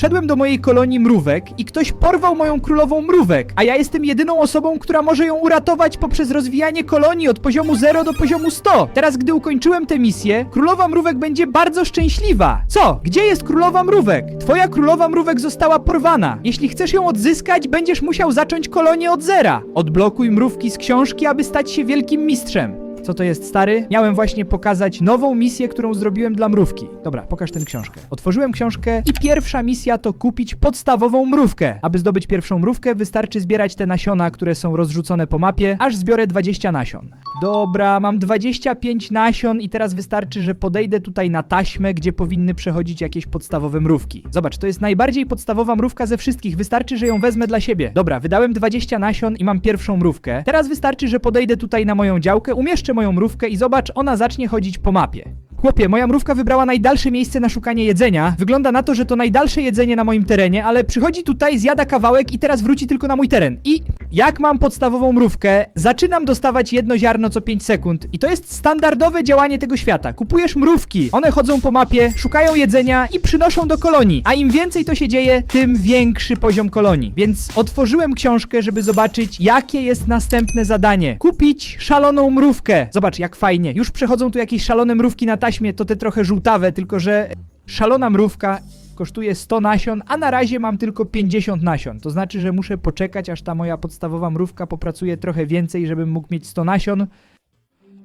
Wszedłem do mojej kolonii mrówek i ktoś porwał moją królową mrówek, a ja jestem jedyną osobą, która może ją uratować poprzez rozwijanie kolonii od poziomu 0 do poziomu 100. Teraz, gdy ukończyłem tę misję, królowa mrówek będzie bardzo szczęśliwa. Co? Gdzie jest królowa mrówek? Twoja królowa mrówek została porwana. Jeśli chcesz ją odzyskać, będziesz musiał zacząć kolonię od zera. Odblokuj mrówki z książki, aby stać się wielkim mistrzem. Co to jest, stary? Miałem właśnie pokazać nową misję, którą zrobiłem dla mrówki. Dobra, pokaż tę książkę. Otworzyłem książkę i pierwsza misja to kupić podstawową mrówkę. Aby zdobyć pierwszą mrówkę, wystarczy zbierać te nasiona, które są rozrzucone po mapie, aż zbiorę 20 nasion. Dobra, mam 25 nasion i teraz wystarczy, że podejdę tutaj na taśmę, gdzie powinny przechodzić jakieś podstawowe mrówki. Zobacz, to jest najbardziej podstawowa mrówka ze wszystkich. Wystarczy, że ją wezmę dla siebie. Dobra, wydałem 20 nasion i mam pierwszą mrówkę. Teraz wystarczy, że podejdę tutaj na moją działkę, umieszczę moją mrówkę i zobacz, ona zacznie chodzić po mapie. Chłopie, moja mrówka wybrała najdalsze miejsce na szukanie jedzenia. Wygląda na to, że to najdalsze jedzenie na moim terenie, ale przychodzi tutaj, zjada kawałek i teraz wróci tylko na mój teren. I jak mam podstawową mrówkę, zaczynam dostawać jedno ziarno co 5 sekund. I to jest standardowe działanie tego świata. Kupujesz mrówki, one chodzą po mapie, szukają jedzenia i przynoszą do kolonii. A im więcej to się dzieje, tym większy poziom kolonii. Więc otworzyłem książkę, żeby zobaczyć, jakie jest następne zadanie. Kupić szaloną mrówkę. Zobacz, jak fajnie. Już przechodzą tu jakieś szalone mrówki na taśmie, to te trochę żółtawe, tylko że szalona mrówka kosztuje 100 nasion, a na razie mam tylko 50 nasion. To znaczy, że muszę poczekać, aż ta moja podstawowa mrówka popracuje trochę więcej, żebym mógł mieć 100 nasion.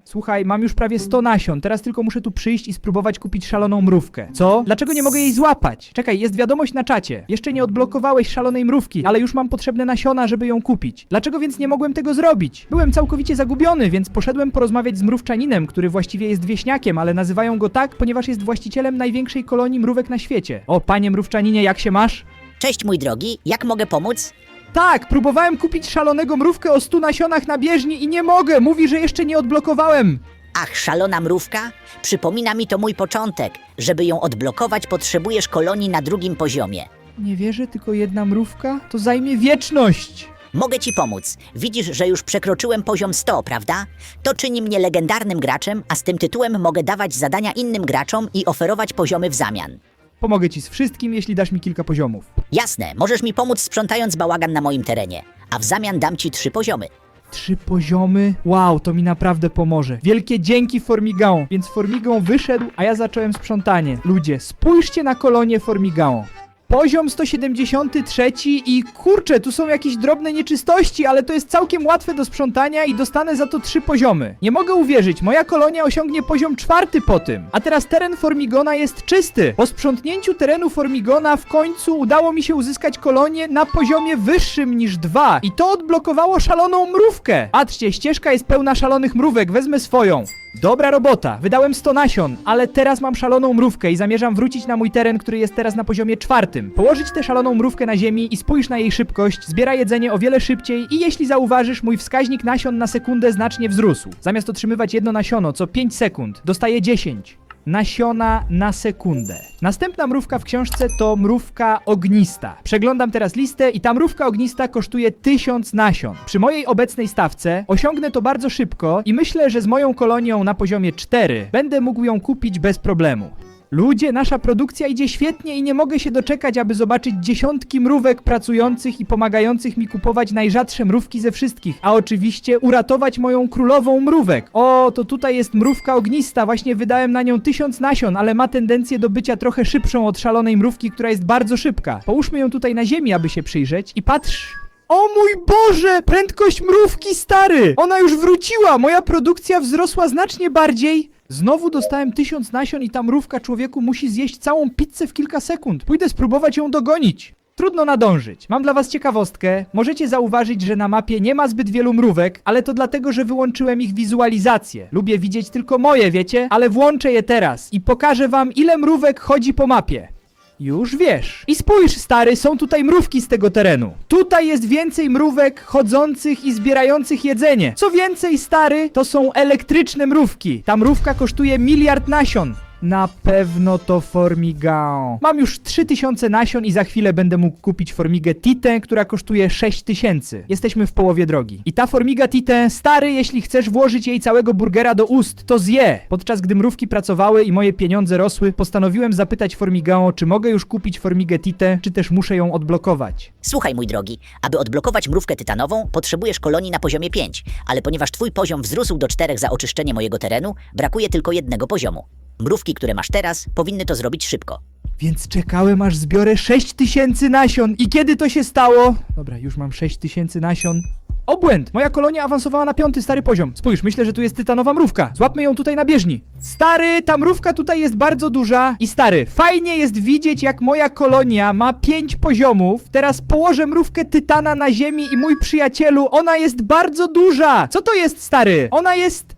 Słuchaj, mam już prawie 100 nasion, teraz tylko muszę tu przyjść i spróbować kupić szaloną mrówkę. Co? Dlaczego nie mogę jej złapać? Czekaj, jest wiadomość na czacie. Jeszcze nie odblokowałeś szalonej mrówki, ale już mam potrzebne nasiona, żeby ją kupić. Dlaczego więc nie mogłem tego zrobić? Byłem całkowicie zagubiony, więc poszedłem porozmawiać z mrówczaninem, który właściwie jest wieśniakiem, ale nazywają go tak, ponieważ jest właścicielem największej kolonii mrówek na świecie. O, panie mrówczaninie, jak się masz? Cześć mój drogi, jak mogę pomóc? Tak, próbowałem kupić szalonego mrówkę o 100 nasionach na bieżni i nie mogę. Mówi, że jeszcze nie odblokowałem. Ach, szalona mrówka? Przypomina mi to mój początek. Żeby ją odblokować, potrzebujesz kolonii na drugim poziomie. Nie wierzę, tylko jedna mrówka? To zajmie wieczność. Mogę ci pomóc. Widzisz, że już przekroczyłem poziom 100, prawda? To czyni mnie legendarnym graczem, a z tym tytułem mogę dawać zadania innym graczom i oferować poziomy w zamian. Pomogę ci z wszystkim, jeśli dasz mi kilka poziomów. Jasne, możesz mi pomóc sprzątając bałagan na moim terenie, a w zamian dam ci trzy poziomy. Trzy poziomy? Wow, to mi naprawdę pomoże. Wielkie dzięki Formigaon. Więc Formigaon wyszedł, a ja zacząłem sprzątanie. Ludzie, spójrzcie na kolonię Formigaon. Poziom 173 i kurczę, tu są jakieś drobne nieczystości, ale to jest całkiem łatwe do sprzątania i dostanę za to trzy poziomy. Nie mogę uwierzyć, moja kolonia osiągnie poziom czwarty po tym. A teraz teren Formigona jest czysty. Po sprzątnięciu terenu Formigona w końcu udało mi się uzyskać kolonię na poziomie wyższym niż dwa. I to odblokowało szaloną mrówkę. Patrzcie, ścieżka jest pełna szalonych mrówek, wezmę swoją. Dobra robota, wydałem 100 nasion, ale teraz mam szaloną mrówkę i zamierzam wrócić na mój teren, który jest teraz na poziomie czwartym. Położyć tę szaloną mrówkę na ziemi i spójrz na jej szybkość, zbiera jedzenie o wiele szybciej i jeśli zauważysz, mój wskaźnik nasion na sekundę znacznie wzrósł. Zamiast otrzymywać jedno nasiono co 5 sekund, dostaję 10 nasiona na sekundę. Następna mrówka w książce to mrówka ognista. Przeglądam teraz listę i ta mrówka ognista kosztuje 1000 nasion. Przy mojej obecnej stawce osiągnę to bardzo szybko i myślę, że z moją kolonią na poziomie 4 będę mógł ją kupić bez problemu. Ludzie, nasza produkcja idzie świetnie i nie mogę się doczekać, aby zobaczyć dziesiątki mrówek pracujących i pomagających mi kupować najrzadsze mrówki ze wszystkich, a oczywiście uratować moją królową mrówek. O, to tutaj jest mrówka ognista, właśnie wydałem na nią tysiąc nasion, ale ma tendencję do bycia trochę szybszą od szalonej mrówki, która jest bardzo szybka. Połóżmy ją tutaj na ziemi, aby się przyjrzeć i patrz, o mój Boże! Prędkość mrówki, stary! Ona już wróciła! Moja produkcja wzrosła znacznie bardziej. Znowu dostałem tysiąc nasion i ta mrówka człowieku musi zjeść całą pizzę w kilka sekund. Pójdę spróbować ją dogonić. Trudno nadążyć. Mam dla was ciekawostkę. Możecie zauważyć, że na mapie nie ma zbyt wielu mrówek, ale to dlatego, że wyłączyłem ich wizualizację. Lubię widzieć tylko moje, wiecie? Ale włączę je teraz i pokażę wam, ile mrówek chodzi po mapie. Już wiesz. I spójrz, stary, są tutaj mrówki z tego terenu. Tutaj jest więcej mrówek chodzących i zbierających jedzenie. Co więcej, stary, to są elektryczne mrówki. Ta mrówka kosztuje miliard nasion. Na pewno to Formigaon. Mam już 3000 nasion i za chwilę będę mógł kupić formigę Titę, która kosztuje 6000. Jesteśmy w połowie drogi. I ta formiga Titę, stary, jeśli chcesz włożyć jej całego burgera do ust, to zje. Podczas gdy mrówki pracowały i moje pieniądze rosły, postanowiłem zapytać Formigaon, czy mogę już kupić formigę Titę, czy też muszę ją odblokować. Słuchaj, mój drogi, aby odblokować mrówkę tytanową, potrzebujesz kolonii na poziomie 5, ale ponieważ twój poziom wzrósł do 4 za oczyszczenie mojego terenu, brakuje tylko jednego poziomu. Mrówki, które masz teraz, powinny to zrobić szybko. Więc czekałem aż zbiorę 6000 nasion. I kiedy to się stało? Dobra, już mam 6000 nasion. Obłęd! Moja kolonia awansowała na piąty stary poziom. Spójrz, myślę, że tu jest tytanowa mrówka. Złapmy ją tutaj na bieżni. Stary, ta mrówka tutaj jest bardzo duża. I stary, fajnie jest widzieć, jak moja kolonia ma 5 poziomów. Teraz położę mrówkę tytana na ziemi i mój przyjacielu, ona jest bardzo duża. Co to jest, stary? Ona jest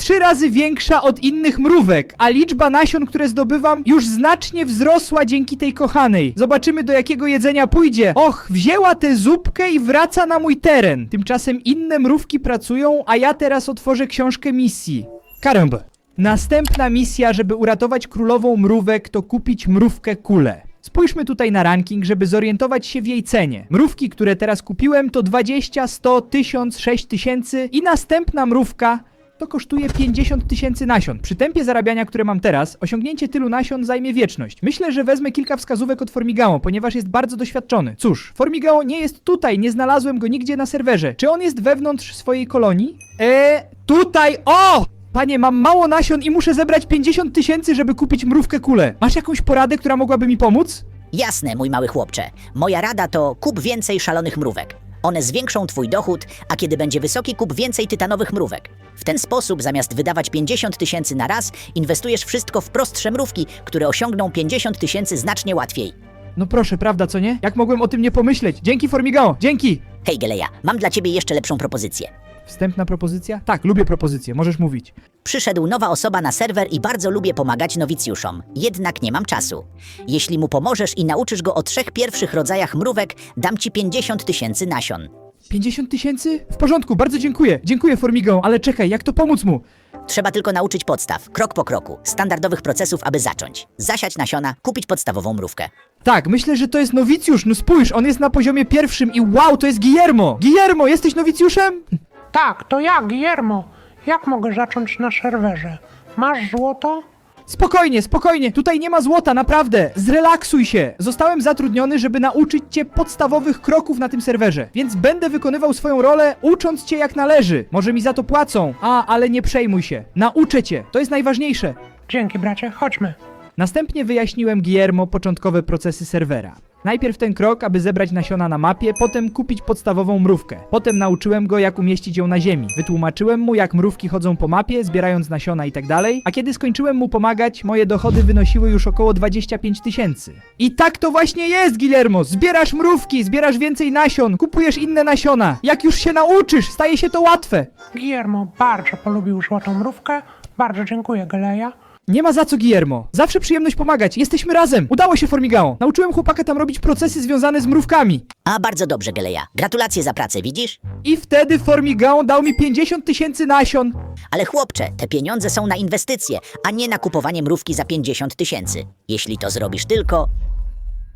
trzy razy większa od innych mrówek, a liczba nasion, które zdobywam, już znacznie wzrosła dzięki tej kochanej. Zobaczymy, do jakiego jedzenia pójdzie. Och, wzięła tę zupkę i wraca na mój teren. Tymczasem inne mrówki pracują, a ja teraz otworzę książkę misji. Karamba. Następna misja, żeby uratować królową mrówek, to kupić mrówkę kulę. Spójrzmy tutaj na ranking, żeby zorientować się w jej cenie. Mrówki, które teraz kupiłem, to 20, 100, 1000, 6000 i następna mrówka to kosztuje 50 tysięcy nasion. Przy tempie zarabiania, które mam teraz, osiągnięcie tylu nasion zajmie wieczność. Myślę, że wezmę kilka wskazówek od Formigao, ponieważ jest bardzo doświadczony. Cóż, Formigao nie jest tutaj, nie znalazłem go nigdzie na serwerze. Czy on jest wewnątrz swojej kolonii? Eee, tutaj, o! Panie, mam mało nasion i muszę zebrać 50 tysięcy, żeby kupić mrówkę kulę. Masz jakąś poradę, która mogłaby mi pomóc? Jasne, mój mały chłopcze. Moja rada to kup więcej szalonych mrówek. One zwiększą twój dochód, a kiedy będzie wysoki, kup więcej tytanowych mrówek. W ten sposób, zamiast wydawać 50 tysięcy na raz, inwestujesz wszystko w prostsze mrówki, które osiągną 50 tysięcy znacznie łatwiej. No proszę, prawda, co nie? Jak mogłem o tym nie pomyśleć? Dzięki, Formigao, dzięki! Hej Geleja, mam dla ciebie jeszcze lepszą propozycję. Wstępna propozycja? Tak, lubię propozycje, możesz mówić. Przyszedł nowa osoba na serwer i bardzo lubię pomagać nowicjuszom. Jednak nie mam czasu. Jeśli mu pomożesz i nauczysz go o trzech pierwszych rodzajach mrówek, dam ci 50 tysięcy nasion. 50 tysięcy? W porządku, bardzo dziękuję. Dziękuję, Formigą, ale czekaj, jak to pomóc mu? Trzeba tylko nauczyć podstaw, krok po kroku, standardowych procesów, aby zacząć. Zasiać nasiona, kupić podstawową mrówkę. Tak, myślę, że to jest nowicjusz. No spójrz, on jest na poziomie pierwszym i wow, to jest Guillermo! Guillermo, jesteś nowicjuszem? Tak, to ja, Guillermo. Jak mogę zacząć na serwerze? Masz złoto? Spokojnie, spokojnie, tutaj nie ma złota, naprawdę. Zrelaksuj się. Zostałem zatrudniony, żeby nauczyć cię podstawowych kroków na tym serwerze, więc będę wykonywał swoją rolę, ucząc cię jak należy. Może mi za to płacą. A, ale nie przejmuj się. Nauczę cię, to jest najważniejsze. Dzięki, bracie, chodźmy. Następnie wyjaśniłem Guillermo początkowe procesy serwera. Najpierw ten krok, aby zebrać nasiona na mapie, potem kupić podstawową mrówkę. Potem nauczyłem go, jak umieścić ją na ziemi. Wytłumaczyłem mu, jak mrówki chodzą po mapie, zbierając nasiona i tak. A kiedy skończyłem mu pomagać, moje dochody wynosiły już około 25 tysięcy. I tak to właśnie jest, Guillermo! Zbierasz mrówki, zbierasz więcej nasion, kupujesz inne nasiona. Jak już się nauczysz, staje się to łatwe. Guillermo bardzo polubił złotą mrówkę. Bardzo dziękuję, Geleja. Nie ma za co, Guillermo. Zawsze przyjemność pomagać. Jesteśmy razem. Udało się, Formigao. Nauczyłem chłopaka tam robić procesy związane z mrówkami. A bardzo dobrze, Geleja. Gratulacje za pracę, widzisz? I wtedy Formigao dał mi 50 tysięcy nasion. Ale chłopcze, te pieniądze są na inwestycje, a nie na kupowanie mrówki za 50 tysięcy. Jeśli to zrobisz tylko...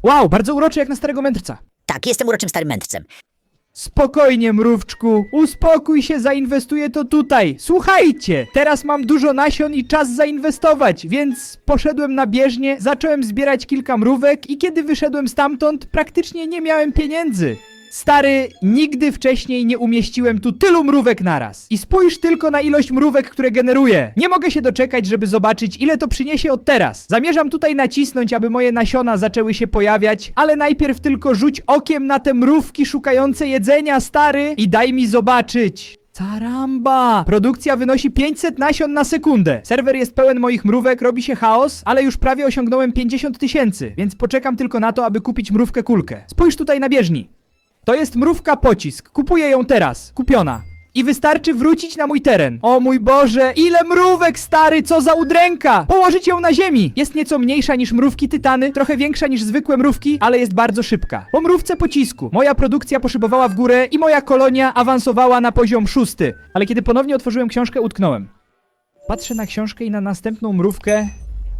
Wow, bardzo uroczy jak na starego mędrca. Tak, jestem uroczym starym mędrcem. Spokojnie, mrówczku. Uspokój się, zainwestuję to tutaj. Słuchajcie, teraz mam dużo nasion i czas zainwestować, więc poszedłem na bieżnię, zacząłem zbierać kilka mrówek i kiedy wyszedłem stamtąd, praktycznie nie miałem pieniędzy. Stary, nigdy wcześniej nie umieściłem tu tylu mrówek naraz. I spójrz tylko na ilość mrówek, które generuję. Nie mogę się doczekać, żeby zobaczyć, ile to przyniesie od teraz. Zamierzam tutaj nacisnąć, aby moje nasiona zaczęły się pojawiać, ale najpierw tylko rzuć okiem na te mrówki szukające jedzenia, stary, i daj mi zobaczyć. Caramba! Produkcja wynosi 500 nasion na sekundę. Serwer jest pełen moich mrówek, robi się chaos, ale już prawie osiągnąłem 50 tysięcy, więc poczekam tylko na to, aby kupić mrówkę kulkę. Spójrz tutaj na bieżni. To jest mrówka pocisk. Kupuję ją teraz. Kupiona. I wystarczy wrócić na mój teren. O mój Boże, ile mrówek, stary, co za udręka! Położyć ją na ziemi! Jest nieco mniejsza niż mrówki tytany, trochę większa niż zwykłe mrówki, ale jest bardzo szybka. Po mrówce pocisku. Moja produkcja poszybowała w górę i moja kolonia awansowała na poziom szósty. Ale kiedy ponownie otworzyłem książkę, utknąłem. Patrzę na książkę i na następną mrówkę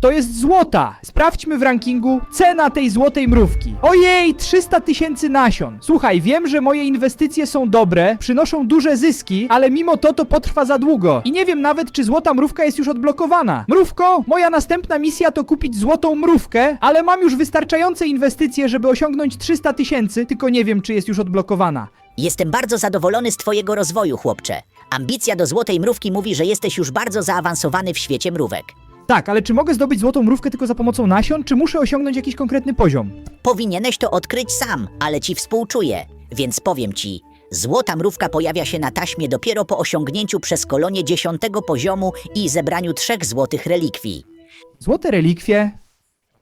To jest złota. Sprawdźmy w rankingu cena tej złotej mrówki. Ojej, 300 tysięcy nasion. Słuchaj, wiem, że moje inwestycje są dobre, przynoszą duże zyski, ale mimo to to potrwa za długo. I nie wiem nawet, czy złota mrówka jest już odblokowana. Mrówko, moja następna misja to kupić złotą mrówkę, ale mam już wystarczające inwestycje, żeby osiągnąć 300 tysięcy, tylko nie wiem, czy jest już odblokowana. Jestem bardzo zadowolony z twojego rozwoju, chłopcze. Ambicja do złotej mrówki mówi, że jesteś już bardzo zaawansowany w świecie mrówek. Tak, ale czy mogę zdobyć złotą mrówkę tylko za pomocą nasion, czy muszę osiągnąć jakiś konkretny poziom? Powinieneś to odkryć sam, ale ci współczuję, więc powiem ci. Złota mrówka pojawia się na taśmie dopiero po osiągnięciu przez kolonię dziesiątego poziomu i zebraniu trzech złotych relikwii. Złote relikwie,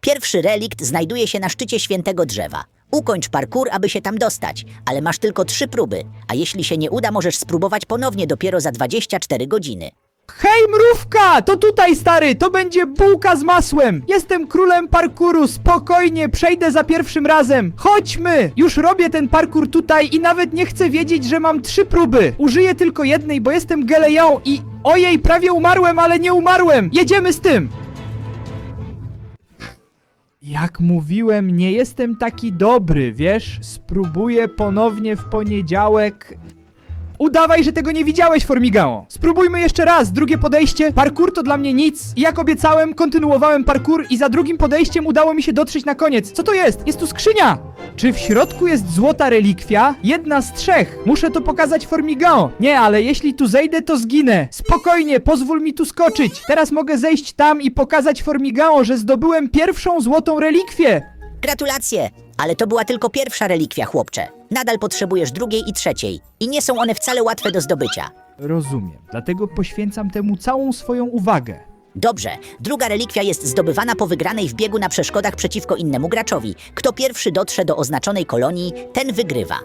Pierwszy relikt znajduje się na szczycie świętego drzewa. Ukończ parkour, aby się tam dostać, ale masz tylko trzy próby, a jeśli się nie uda, możesz spróbować ponownie dopiero za 24 godziny. Hej, mrówka! To tutaj, stary! To będzie bułka z masłem! Jestem królem parkuru, spokojnie, przejdę za pierwszym razem! Chodźmy! Już robię ten parkur tutaj i nawet nie chcę wiedzieć, że mam trzy próby! Użyję tylko jednej, bo jestem geleją i... Ojej, prawie umarłem, ale nie umarłem! Jedziemy z tym! Jak mówiłem, nie jestem taki dobry, wiesz? Spróbuję ponownie w poniedziałek... Udawaj, że tego nie widziałeś, Formigao. Spróbujmy jeszcze raz, drugie podejście. Parkour to dla mnie nic. I jak obiecałem, kontynuowałem parkour i za drugim podejściem udało mi się dotrzeć na koniec. Co to jest? Jest tu skrzynia! Czy w środku jest złota relikwia? Jedna z trzech. Muszę to pokazać Formigao. Nie, ale jeśli tu zejdę, to zginę. Spokojnie, pozwól mi tu skoczyć. Teraz mogę zejść tam i pokazać Formigao, że zdobyłem pierwszą złotą relikwię. Gratulacje! Ale to była tylko pierwsza relikwia, chłopcze. Nadal potrzebujesz drugiej i trzeciej. I nie są one wcale łatwe do zdobycia. Rozumiem, dlatego poświęcam temu całą swoją uwagę. Dobrze, druga relikwia jest zdobywana po wygranej w biegu na przeszkodach przeciwko innemu graczowi. Kto pierwszy dotrze do oznaczonej kolonii, ten wygrywa.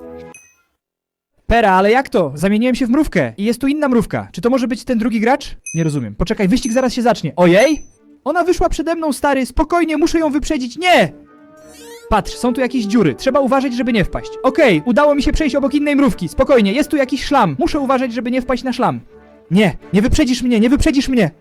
Pera, ale jak to? Zamieniłem się w mrówkę i jest tu inna mrówka. Czy to może być ten drugi gracz? Nie rozumiem. Poczekaj, wyścig zaraz się zacznie. Ojej! Ona wyszła przede mną, stary. Spokojnie, muszę ją wyprzedzić. Nie! Patrz, są tu jakieś dziury. Trzeba uważać, żeby nie wpaść. Okej, udało mi się przejść obok innej mrówki. Spokojnie, jest tu jakiś szlam. Muszę uważać, żeby nie wpaść na szlam. Nie, nie wyprzedzisz mnie, nie wyprzedzisz mnie.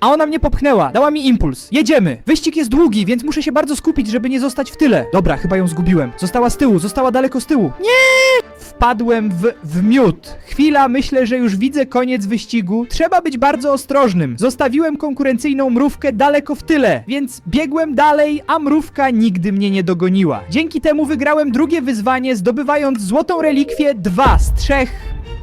A ona mnie popchnęła, dała mi impuls. Jedziemy. Wyścig jest długi, więc muszę się bardzo skupić, żeby nie zostać w tyle. Dobra, chyba ją zgubiłem. Została z tyłu, została daleko z tyłu. Nie! Wpadłem w, w miód. Chwila, myślę, że już widzę koniec wyścigu. Trzeba być bardzo ostrożnym. Zostawiłem konkurencyjną mrówkę daleko w tyle, więc biegłem dalej, a mrówka nigdy mnie nie dogoniła. Dzięki temu wygrałem drugie wyzwanie, zdobywając złotą relikwię 2 z 3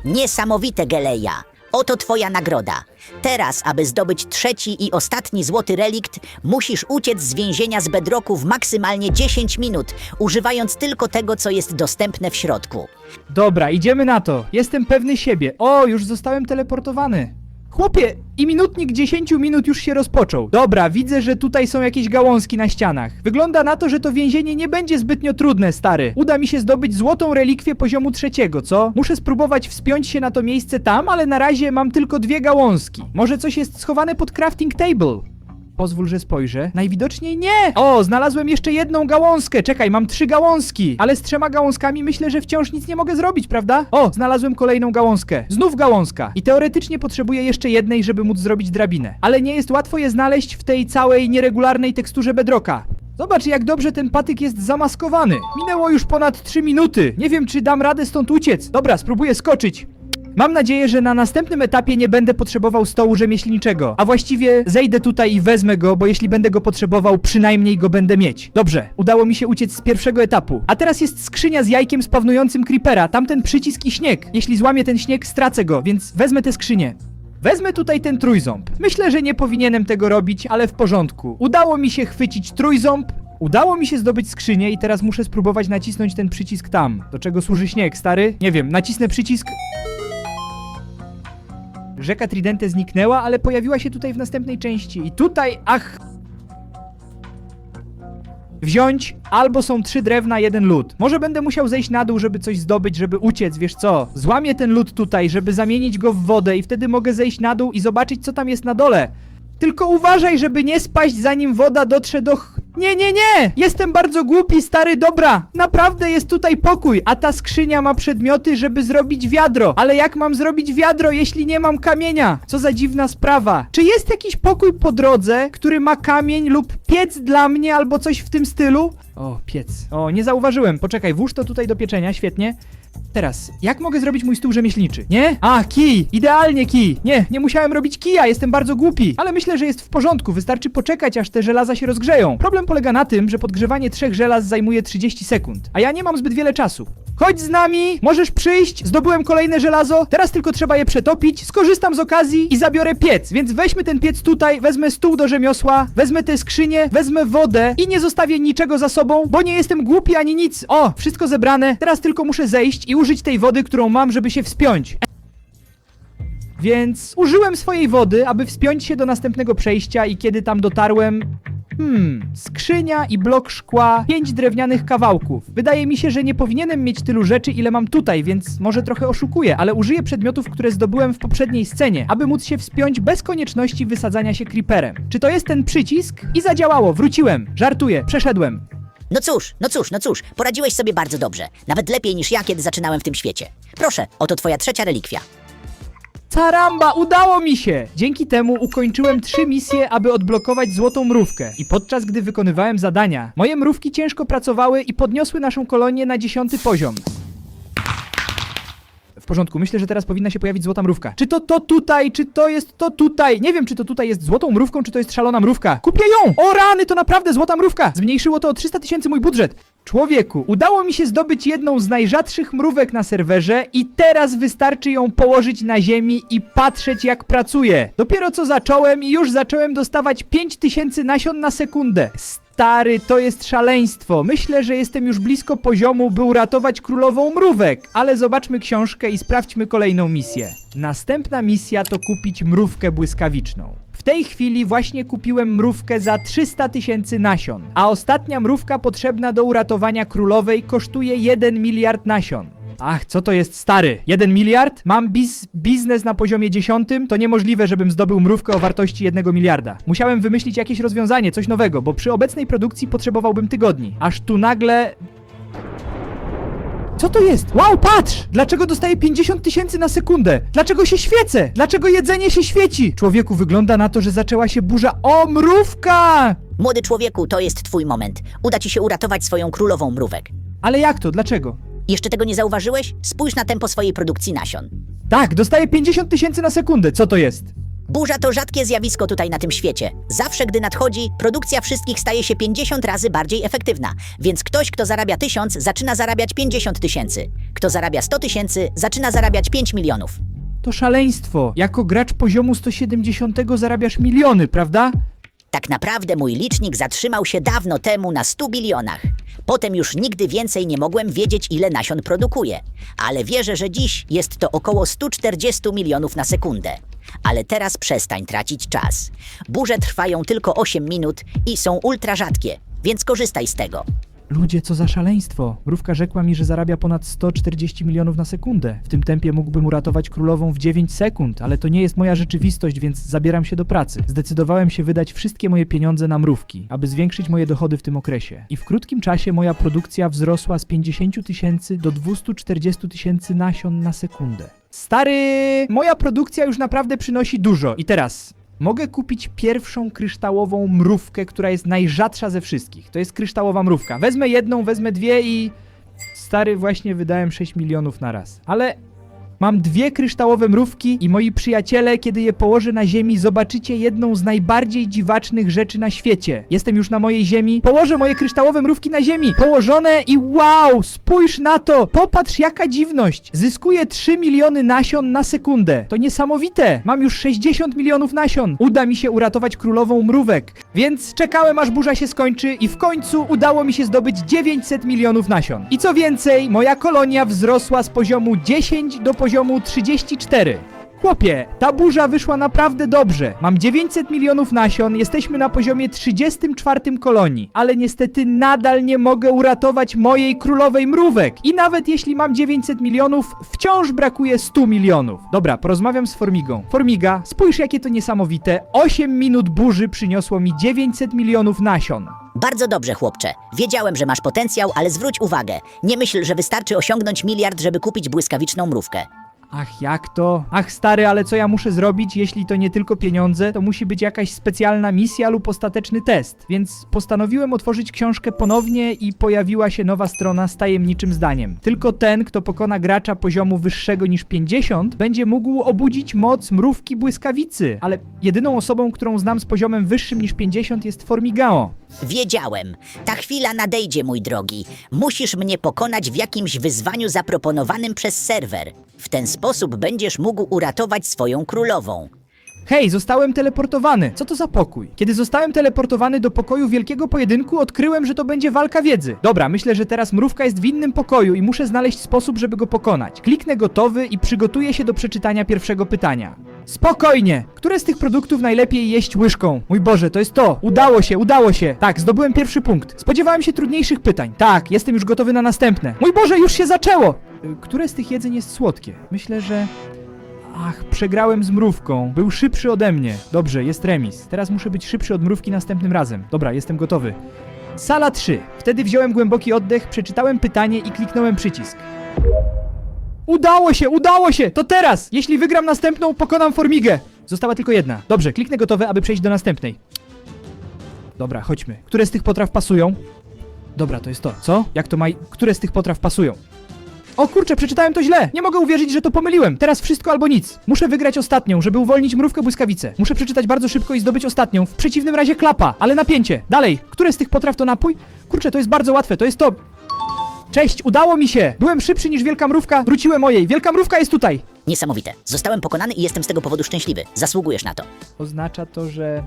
Niesamowite, Geleja! Oto twoja nagroda. Teraz, aby zdobyć trzeci i ostatni złoty relikt, musisz uciec z więzienia z bedroku w maksymalnie 10 minut, używając tylko tego, co jest dostępne w środku. Dobra, idziemy na to. Jestem pewny siebie. O, już zostałem teleportowany. Chłopie, i minutnik 10 minut już się rozpoczął. Dobra, widzę, że tutaj są jakieś gałązki na ścianach. Wygląda na to, że to więzienie nie będzie zbytnio trudne, stary. Uda mi się zdobyć złotą relikwię poziomu trzeciego, co? Muszę spróbować wspiąć się na to miejsce tam, ale na razie mam tylko dwie gałązki. Może coś jest schowane pod crafting table. Pozwól, że spojrzę. Najwidoczniej nie! O, znalazłem jeszcze jedną gałązkę. Czekaj, mam trzy gałązki. Ale z trzema gałązkami myślę, że wciąż nic nie mogę zrobić, prawda? O, znalazłem kolejną gałązkę. Znów gałązka. I teoretycznie potrzebuję jeszcze jednej, żeby móc zrobić drabinę. Ale nie jest łatwo je znaleźć w tej całej nieregularnej teksturze bedroka. Zobacz, jak dobrze ten patyk jest zamaskowany. Minęło już ponad 3 minuty. Nie wiem, czy dam radę stąd uciec. Dobra, spróbuję skoczyć. Mam nadzieję, że na następnym etapie nie będę potrzebował stołu rzemieślniczego, a właściwie zejdę tutaj i wezmę go, bo jeśli będę go potrzebował, przynajmniej go będę mieć. Dobrze, udało mi się uciec z pierwszego etapu. A teraz jest skrzynia z jajkiem spawnującym creepera, tamten przycisk i śnieg. Jeśli złamię ten śnieg, stracę go, więc wezmę tę skrzynię. Wezmę tutaj ten trójząb. Myślę, że nie powinienem tego robić, ale w porządku. Udało mi się chwycić trójząb, Udało mi się zdobyć skrzynię i teraz muszę spróbować nacisnąć ten przycisk tam. Do czego służy śnieg, stary? Nie wiem, nacisnę przycisk. Rzeka Tridente zniknęła, ale pojawiła się tutaj w następnej części. I tutaj, ach... Wziąć, albo są trzy drewna, jeden lód. Może będę musiał zejść na dół, żeby coś zdobyć, żeby uciec, wiesz co? Złamię ten lód tutaj, żeby zamienić go w wodę i wtedy mogę zejść na dół i zobaczyć, co tam jest na dole. Tylko uważaj, żeby nie spaść, zanim woda dotrze do... Nie, nie, nie! Jestem bardzo głupi, stary, dobra! Naprawdę jest tutaj pokój, a ta skrzynia ma przedmioty, żeby zrobić wiadro. Ale jak mam zrobić wiadro, jeśli nie mam kamienia? Co za dziwna sprawa. Czy jest jakiś pokój po drodze, który ma kamień lub piec dla mnie albo coś w tym stylu? O, piec. O, nie zauważyłem. Poczekaj, włóż to tutaj do pieczenia, świetnie. Teraz, jak mogę zrobić mój stół rzemieślniczy? Nie? A, kij! Idealnie kij! Nie, nie musiałem robić kija, jestem bardzo głupi. Ale myślę, że jest w porządku, wystarczy poczekać, aż te żelaza się rozgrzeją. Problem polega na tym, że podgrzewanie trzech żelaz zajmuje 30 sekund, a ja nie mam zbyt wiele czasu. Chodź z nami, możesz przyjść, zdobyłem kolejne żelazo, teraz tylko trzeba je przetopić, skorzystam z okazji i zabiorę piec, więc weźmy ten piec tutaj, wezmę stół do rzemiosła, wezmę tę skrzynię, wezmę wodę i nie zostawię niczego za sobą, bo nie jestem głupi ani nic. O, wszystko zebrane, teraz tylko muszę zejść i użyć tej wody, którą mam, żeby się wspiąć. Więc użyłem swojej wody, aby wspiąć się do następnego przejścia i kiedy tam dotarłem... Hmm, skrzynia i blok szkła, pięć drewnianych kawałków. Wydaje mi się, że nie powinienem mieć tylu rzeczy, ile mam tutaj, więc może trochę oszukuję, ale użyję przedmiotów, które zdobyłem w poprzedniej scenie, aby móc się wspiąć bez konieczności wysadzania się creeperem. Czy to jest ten przycisk? I zadziałało, wróciłem. Żartuję, przeszedłem. No cóż, no cóż, no cóż, poradziłeś sobie bardzo dobrze. Nawet lepiej niż ja, kiedy zaczynałem w tym świecie. Proszę, oto twoja trzecia relikwia. Caramba, udało mi się! Dzięki temu ukończyłem trzy misje, aby odblokować złotą mrówkę. I podczas gdy wykonywałem zadania, moje mrówki ciężko pracowały i podniosły naszą kolonię na dziesiąty poziom. W porządku, myślę, że teraz powinna się pojawić złota mrówka. Czy to to tutaj, czy to jest to tutaj? Nie wiem, czy to tutaj jest złotą mrówką, czy to jest szalona mrówka. Kupię ją! O rany, to naprawdę złota mrówka! Zmniejszyło to o 300 tysięcy mój budżet. Człowieku, udało mi się zdobyć jedną z najrzadszych mrówek na serwerze i teraz wystarczy ją położyć na ziemi i patrzeć jak pracuje. Dopiero co zacząłem i już zacząłem dostawać 5000 nasion na sekundę. Stary, to jest szaleństwo. Myślę, że jestem już blisko poziomu, by uratować królową mrówek. Ale zobaczmy książkę i sprawdźmy kolejną misję. Następna misja to kupić mrówkę błyskawiczną. Tej chwili właśnie kupiłem mrówkę za 300 tysięcy nasion, a ostatnia mrówka potrzebna do uratowania królowej kosztuje 1 miliard nasion. Ach, co to jest stary? 1 miliard? Mam biz biznes na poziomie 10? To niemożliwe, żebym zdobył mrówkę o wartości 1 miliarda. Musiałem wymyślić jakieś rozwiązanie, coś nowego, bo przy obecnej produkcji potrzebowałbym tygodni. Aż tu nagle co to jest? Wow, patrz! Dlaczego dostaję 50 tysięcy na sekundę? Dlaczego się świecę? Dlaczego jedzenie się świeci? Człowieku, wygląda na to, że zaczęła się burza. O, mrówka! Młody człowieku, to jest twój moment. Uda ci się uratować swoją królową mrówek. Ale jak to? Dlaczego? Jeszcze tego nie zauważyłeś? Spójrz na tempo swojej produkcji nasion. Tak, dostaję 50 tysięcy na sekundę. Co to jest? Burza to rzadkie zjawisko tutaj na tym świecie. Zawsze, gdy nadchodzi, produkcja wszystkich staje się 50 razy bardziej efektywna. Więc ktoś, kto zarabia 1000, zaczyna zarabiać 50 tysięcy. Kto zarabia 100 tysięcy, zaczyna zarabiać 5 milionów. To szaleństwo. Jako gracz poziomu 170 zarabiasz miliony, prawda? Tak naprawdę mój licznik zatrzymał się dawno temu na 100 bilionach. Potem już nigdy więcej nie mogłem wiedzieć, ile nasion produkuję. Ale wierzę, że dziś jest to około 140 milionów na sekundę. Ale teraz przestań tracić czas. Burze trwają tylko 8 minut i są ultra rzadkie, więc korzystaj z tego. Ludzie, co za szaleństwo. Mrówka rzekła mi, że zarabia ponad 140 milionów na sekundę. W tym tempie mógłbym uratować królową w 9 sekund, ale to nie jest moja rzeczywistość, więc zabieram się do pracy. Zdecydowałem się wydać wszystkie moje pieniądze na mrówki, aby zwiększyć moje dochody w tym okresie. I w krótkim czasie moja produkcja wzrosła z 50 tysięcy do 240 tysięcy nasion na sekundę. Stary, moja produkcja już naprawdę przynosi dużo. I teraz Mogę kupić pierwszą kryształową mrówkę, która jest najrzadsza ze wszystkich. To jest kryształowa mrówka. Wezmę jedną, wezmę dwie i... Stary, właśnie wydałem 6 milionów na raz. Ale mam dwie kryształowe mrówki i moi przyjaciele, kiedy je położę na ziemi, zobaczycie jedną z najbardziej dziwacznych rzeczy na świecie. Jestem już na mojej ziemi. Położę moje kryształowe mrówki na ziemi. Położone i wow, spójrz na to. Popatrz jaka dziwność. Zyskuję 3 miliony nasion na sekundę. To niesamowite. Mam już 60 milionów nasion. Uda mi się uratować królową mrówek. Więc czekałem aż burza się skończy i w końcu udało mi się zdobyć 900 milionów nasion. I co więcej, moja kolonia wzrosła z poziomu 10 do poziomu 34. Chłopie, ta burza wyszła naprawdę dobrze. Mam 900 milionów nasion, jesteśmy na poziomie 34 kolonii, ale niestety nadal nie mogę uratować mojej królowej mrówek. I nawet jeśli mam 900 milionów, wciąż brakuje 100 milionów. Dobra, porozmawiam z Formigą. Formiga, spójrz jakie to niesamowite. 8 minut burzy przyniosło mi 900 milionów nasion. Bardzo dobrze, chłopcze. Wiedziałem, że masz potencjał, ale zwróć uwagę. Nie myśl, że wystarczy osiągnąć miliard, żeby kupić błyskawiczną mrówkę. Ach, jak to? Ach, stary, ale co ja muszę zrobić, jeśli to nie tylko pieniądze? To musi być jakaś specjalna misja lub ostateczny test. Więc postanowiłem otworzyć książkę ponownie i pojawiła się nowa strona z tajemniczym zdaniem. Tylko ten, kto pokona gracza poziomu wyższego niż 50, będzie mógł obudzić moc mrówki błyskawicy. Ale jedyną osobą, którą znam z poziomem wyższym niż 50 jest Formigao. Wiedziałem. Ta chwila nadejdzie, mój drogi. Musisz mnie pokonać w jakimś wyzwaniu zaproponowanym przez serwer. W ten sposób będziesz mógł uratować swoją królową. Hej, zostałem teleportowany. Co to za pokój? Kiedy zostałem teleportowany do pokoju wielkiego pojedynku, odkryłem, że to będzie walka wiedzy. Dobra, myślę, że teraz mrówka jest w innym pokoju i muszę znaleźć sposób, żeby go pokonać. Kliknę gotowy i przygotuję się do przeczytania pierwszego pytania. Spokojnie! Które z tych produktów najlepiej jeść łyżką? Mój Boże, to jest to! Udało się, udało się! Tak, zdobyłem pierwszy punkt. Spodziewałem się trudniejszych pytań. Tak, jestem już gotowy na następne. Mój Boże, już się zaczęło! Y, Które z tych jedzeń jest słodkie? Myślę, że... Ach, przegrałem z mrówką. Był szybszy ode mnie. Dobrze, jest remis. Teraz muszę być szybszy od mrówki następnym razem. Dobra, jestem gotowy. Sala 3. Wtedy wziąłem głęboki oddech, przeczytałem pytanie i kliknąłem przycisk. Udało się, udało się! To teraz! Jeśli wygram następną, pokonam formigę! Została tylko jedna. Dobrze, kliknę gotowe, aby przejść do następnej. Dobra, chodźmy. Które z tych potraw pasują? Dobra, to jest to. Co? Jak to ma... Które z tych potraw pasują? O kurczę, przeczytałem to źle! Nie mogę uwierzyć, że to pomyliłem! Teraz wszystko albo nic. Muszę wygrać ostatnią, żeby uwolnić mrówkę błyskawicę. Muszę przeczytać bardzo szybko i zdobyć ostatnią. W przeciwnym razie klapa, ale napięcie. Dalej, które z tych potraw to napój? Kurczę, to jest bardzo łatwe, to jest to. Cześć, udało mi się! Byłem szybszy niż wielka mrówka, wróciłem o jej. Wielka mrówka jest tutaj! Niesamowite. Zostałem pokonany i jestem z tego powodu szczęśliwy. Zasługujesz na to. Oznacza to, że.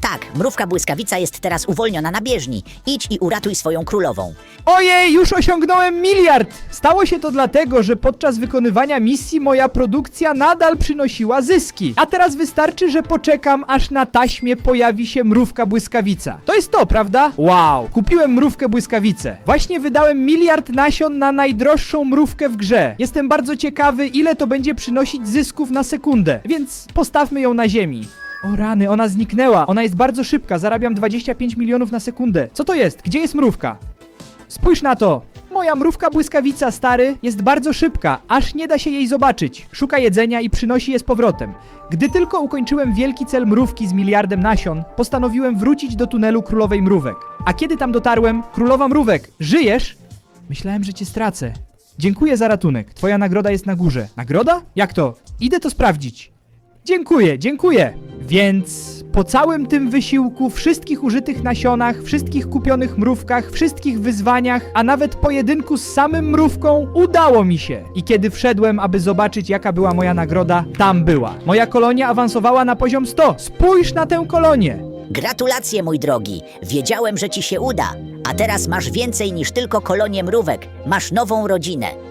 Tak, mrówka błyskawica jest teraz uwolniona na bieżni. Idź i uratuj swoją królową. Ojej, już osiągnąłem miliard! Stało się to dlatego, że podczas wykonywania misji moja produkcja nadal przynosiła zyski. A teraz wystarczy, że poczekam, aż na taśmie pojawi się mrówka błyskawica. To jest to, prawda? Wow, kupiłem mrówkę błyskawicę. Właśnie wydałem miliard nasion na najdroższą mrówkę w grze. Jestem bardzo ciekawy, ile to będzie przynosić zysków na sekundę, więc postawmy ją na ziemi. O rany, ona zniknęła. Ona jest bardzo szybka, zarabiam 25 milionów na sekundę. Co to jest? Gdzie jest mrówka? Spójrz na to! Moja mrówka błyskawica, stary, jest bardzo szybka, aż nie da się jej zobaczyć. Szuka jedzenia i przynosi je z powrotem. Gdy tylko ukończyłem wielki cel mrówki z miliardem nasion, postanowiłem wrócić do tunelu królowej mrówek. A kiedy tam dotarłem, królowa mrówek, żyjesz? Myślałem, że cię stracę. Dziękuję za ratunek. Twoja nagroda jest na górze. Nagroda? Jak to? Idę to sprawdzić. Dziękuję, dziękuję. Więc po całym tym wysiłku, wszystkich użytych nasionach, wszystkich kupionych mrówkach, wszystkich wyzwaniach, a nawet pojedynku z samym mrówką, udało mi się. I kiedy wszedłem, aby zobaczyć, jaka była moja nagroda, tam była. Moja kolonia awansowała na poziom 100. Spójrz na tę kolonię. Gratulacje, mój drogi. Wiedziałem, że ci się uda. A teraz masz więcej niż tylko kolonię mrówek. Masz nową rodzinę.